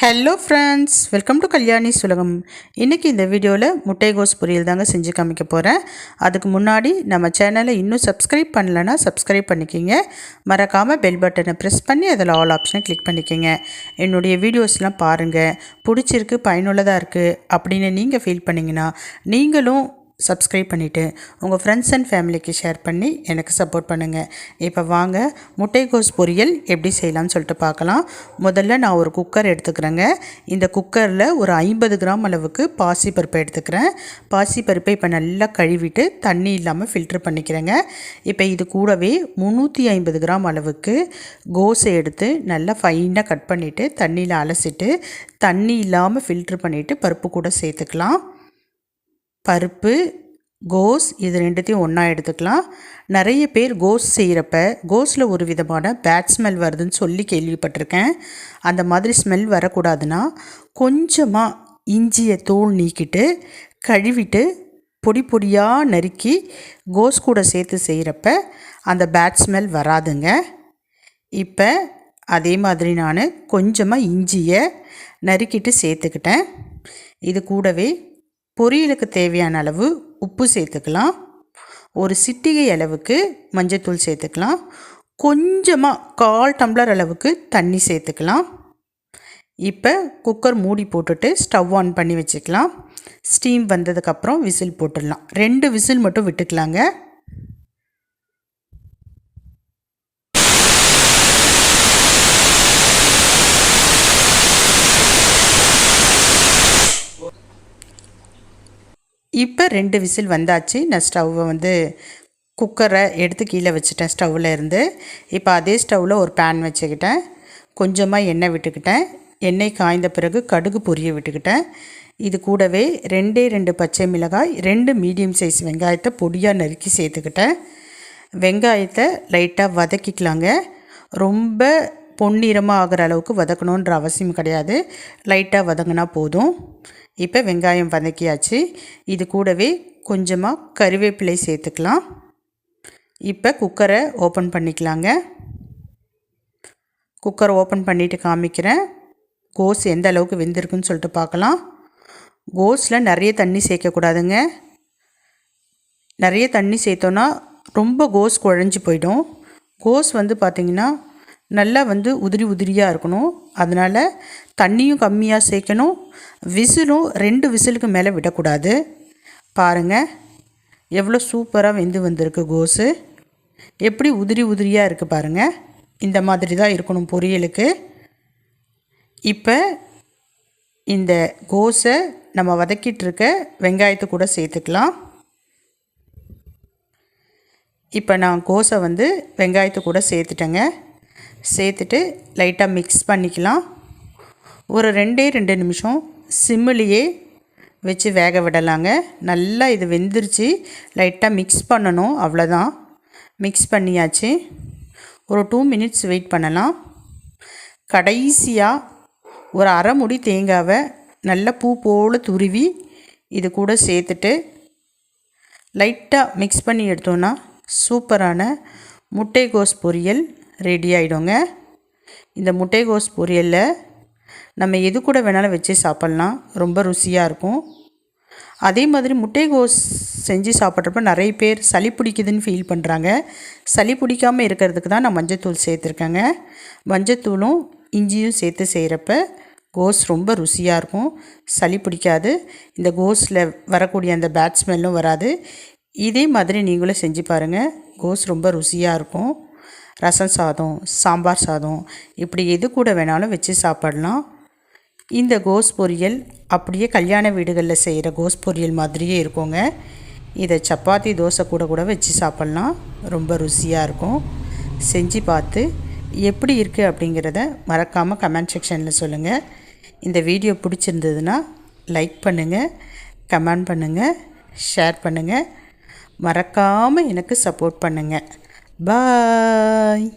Hello friends welcome to Kalyani சுலகம் இன்றைக்கி இந்த வீடியோவில் முட்டைகோஸ் பொரியல் தாங்க செஞ்சு காமிக்க போகிறேன் அதுக்கு முன்னாடி நம்ம சேனலை இன்னும் சப்ஸ்கிரைப் பண்ணலைன்னா சப்ஸ்கிரைப் பண்ணிக்கிங்க. மறக்காமல் பெல் பட்டனை ப்ரெஸ் பண்ணி அதில் ஆல் ஆப்ஷனை கிளிக் பண்ணிக்கோங்க. என்னுடைய வீடியோஸ்லாம் பாருங்கள் பிடிச்சிருக்கு பயனுள்ளதாக இருக்குது அப்படின்னு நீங்கள் ஃபீல் பண்ணிங்கன்னா நீங்களும் சப்ஸ்கிரைப் பண்ணிவிட்டு உங்கள் ஃப்ரெண்ட்ஸ் அண்ட் ஃபேமிலிக்கு ஷேர் பண்ணி எனக்கு சப்போர்ட் பண்ணுங்கள் இப்போ வாங்க முட்டைகோஸ் பொரியல் எப்படி செய்யலாம்னு சொல்லிட்டு பார்க்கலாம். முதல்ல நான் ஒரு குக்கர் எடுத்துக்கிறேங்க. இந்த குக்கரில் ஒரு ஐம்பது கிராம் அளவுக்கு பாசிப்பருப்பை எடுத்துக்கிறேன். பாசி பருப்பை இப்போ நல்லா கழுவிட்டு தண்ணி இல்லாமல் ஃபில்ட்ரு பண்ணிக்கிறேங்க. இப்போ இது கூடவே முந்நூற்றி ஐம்பது கிராம் அளவுக்கு கோஸை எடுத்து நல்லா ஃபைனாக கட் பண்ணிவிட்டு தண்ணியில் அலசிட்டு தண்ணி இல்லாமல் ஃபில்ட்ரு பண்ணிவிட்டு பருப்பு கூட சேர்த்துக்கலாம். பருப்பு கோஸ் இது ரெண்டுத்தையும் ஒன்றா எடுத்துக்கலாம். நிறைய பேர் கோஸ் செய்கிறப்ப கோஸில் ஒரு விதமான பேட் ஸ்மெல் வருதுன்னு சொல்லி கேள்விப்பட்டிருக்கேன். அந்த மாதிரி ஸ்மெல் வரக்கூடாதுன்னா கொஞ்சமாக இஞ்சியை தோல் நீக்கிட்டு கழுவிட்டு பொடி பொடியாக நறுக்கி கோஸ் கூட சேர்த்து செய்கிறப்ப அந்த பேட் ஸ்மெல் வராதுங்க. இப்போ அதே மாதிரி நான் கொஞ்சமாக இஞ்சியை நறுக்கிட்டு சேர்த்துக்கிட்டேன். இது கூடவே பொரியலுக்கு தேவையான அளவு உப்பு சேர்த்துக்கலாம். ஒரு சிட்டிகை அளவுக்கு மஞ்சத்தூள் சேர்த்துக்கலாம். கொஞ்சமாக கால் டம்ளர் அளவுக்கு தண்ணி சேர்த்துக்கலாம். இப்போ குக்கர் மூடி போட்டுட்டு ஸ்டவ் ஆன் பண்ணி வச்சுக்கலாம். ஸ்டீம் வந்ததுக்கப்புறம் விசில் போட்டுடலாம். ரெண்டு விசில் மட்டும் விட்டுக்கலாங்க. இப்போ ரெண்டு விசில் வந்தாச்சு. நான் ஸ்டவ்வை வந்து குக்கரை எடுத்து கீழே வச்சுட்டேன் ஸ்டவ்வில் இருந்து. இப்போ அதே ஸ்டவ்வில் ஒரு பேன் வச்சுக்கிட்டேன். கொஞ்சமாக எண்ணெய் விட்டுக்கிட்டேன். எண்ணெய் காய்ந்த பிறகு கடுகு பொரிய விட்டுக்கிட்டேன். இது கூடவே ரெண்டே ரெண்டு பச்சை மிளகாய் ரெண்டு மீடியம் சைஸ் வெங்காயத்தை பொடியாக நறுக்கி சேர்த்துக்கிட்டேன். வெங்காயத்தை லைட்டாக வதக்கிக்கலாங்க. ரொம்ப பொன்னிறமாக ஆகிற அளவுக்கு வதக்கணுன்ற அவசியம் கிடையாது. லைட்டாக வதங்கினா போதும். இப்போ வெங்காயம் வதக்கியாச்சு. இது கூடவே கொஞ்சமாக கருவேப்பிலை சேர்த்துக்கலாம். இப்போ குக்கரை ஓப்பன் பண்ணிக்கலாங்க. குக்கரை ஓப்பன் பண்ணிவிட்டு காமிக்கிறேன். கோஸ் எந்த அளவுக்கு வெந்திருக்குன்னு சொல்லிட்டு பார்க்கலாம். கோஸில் நிறைய தண்ணி சேர்க்கக்கூடாதுங்க. நிறைய தண்ணி சேர்த்தோன்னா ரொம்ப கோஸ் குழஞ்சி போயிடும். கோஸ் வந்து பார்த்திங்கன்னா நல்லா வந்து உதிரி உதிரியாக இருக்கணும். அதனால் தண்ணியும் கம்மியாக சேர்க்கணும். விசிலும் ரெண்டு விசிலுக்கு மேலே விடக்கூடாது. பாருங்கள் எவ்வளோ சூப்பராக வெந்து வந்திருக்கு கோஸு. எப்படி உதிரி உதிரியாக இருக்குது பாருங்கள் இந்த மாதிரி தான் இருக்கணும் பொரியலுக்கு. இப்போ இந்த கோஸை நம்ம வதக்கிட்டு வெங்காயத்தை கூட சேர்த்துக்கலாம். இப்போ நான் கோஸை வந்து வெங்காயத்தை கூட சேர்த்துட்டேங்க. சேர்த்துட்டு லைட்டாக மிக்ஸ் பண்ணிக்கலாம். ஒரு ரெண்டே ரெண்டு நிமிஷம் சிம்மிலேயே வச்சு வேக விடலாங்க. நல்லா இது வெந்துருச்சு. லைட்டாக மிக்ஸ் பண்ணணும் அவ்வளோதான் மிக்ஸ் பண்ணியாச்சு. ஒரு டூ மினிட்ஸ் வெயிட் பண்ணலாம். கடைசியாக ஒரு அரை முடி தேங்காவை நல்ல பூ போல் துருவி இது கூட சேர்த்துட்டு லைட்டாக மிக்ஸ் பண்ணி எடுத்தோன்னா சூப்பரான முட்டைகோஸ் பொரியல் ரெடி ஆகிடுங்க இந்த முட்டைகோஸ் பொரியலில் நம்ம எது கூட வேணாலும் வச்சு சாப்பிட்லாம். ரொம்ப ருசியாக இருக்கும். அதே மாதிரி முட்டைகோஸ் செஞ்சு சாப்பிட்றப்ப நிறைய பேர் சளி பிடிக்குதுன்னு ஃபீல் பண்ணுறாங்க சளி பிடிக்காமல் இருக்கிறதுக்கு தான் நான் மஞ்சத்தூள் சேர்த்துருக்கேங்க. மஞ்சத்தூளும் இஞ்சியும் சேர்த்து செய்கிறப்ப கோஸ் ரொம்ப ருசியாக இருக்கும். சளி பிடிக்காது. இந்த கோஸில் வரக்கூடிய அந்த பேட் ஸ்மெல்லும் வராது. இதே மாதிரி நீங்களும் செஞ்சு பாருங்கள் கோஸ் ரொம்ப ருசியாக இருக்கும். ரசம் சாதம் சாம்பார் சாதம் இப்படி எது கூட வேணாலும் வச்சு சாப்பிடலாம். இந்த கோஸ் பொரியல் அப்படியே கல்யாண வீடுகளில் செய்கிற கோஸ் பொரியல் மாதிரியே இருக்குங்க. இதை சப்பாத்தி தோசை கூட கூட வச்சு சாப்பிட்லாம். ரொம்ப ருசியாக இருக்கும். செஞ்சு பார்த்து எப்படி இருக்குது அப்படிங்கிறத மறக்காமல் கமெண்ட் செக்ஷனில் சொல்லுங்கள் இந்த வீடியோ பிடிச்சிருந்ததுன்னா லைக் பண்ணுங்கள் கமெண்ட் பண்ணுங்கள் ஷேர் பண்ணுங்கள் மறக்காமல் எனக்கு சப்போர்ட் பண்ணுங்கள் Bye.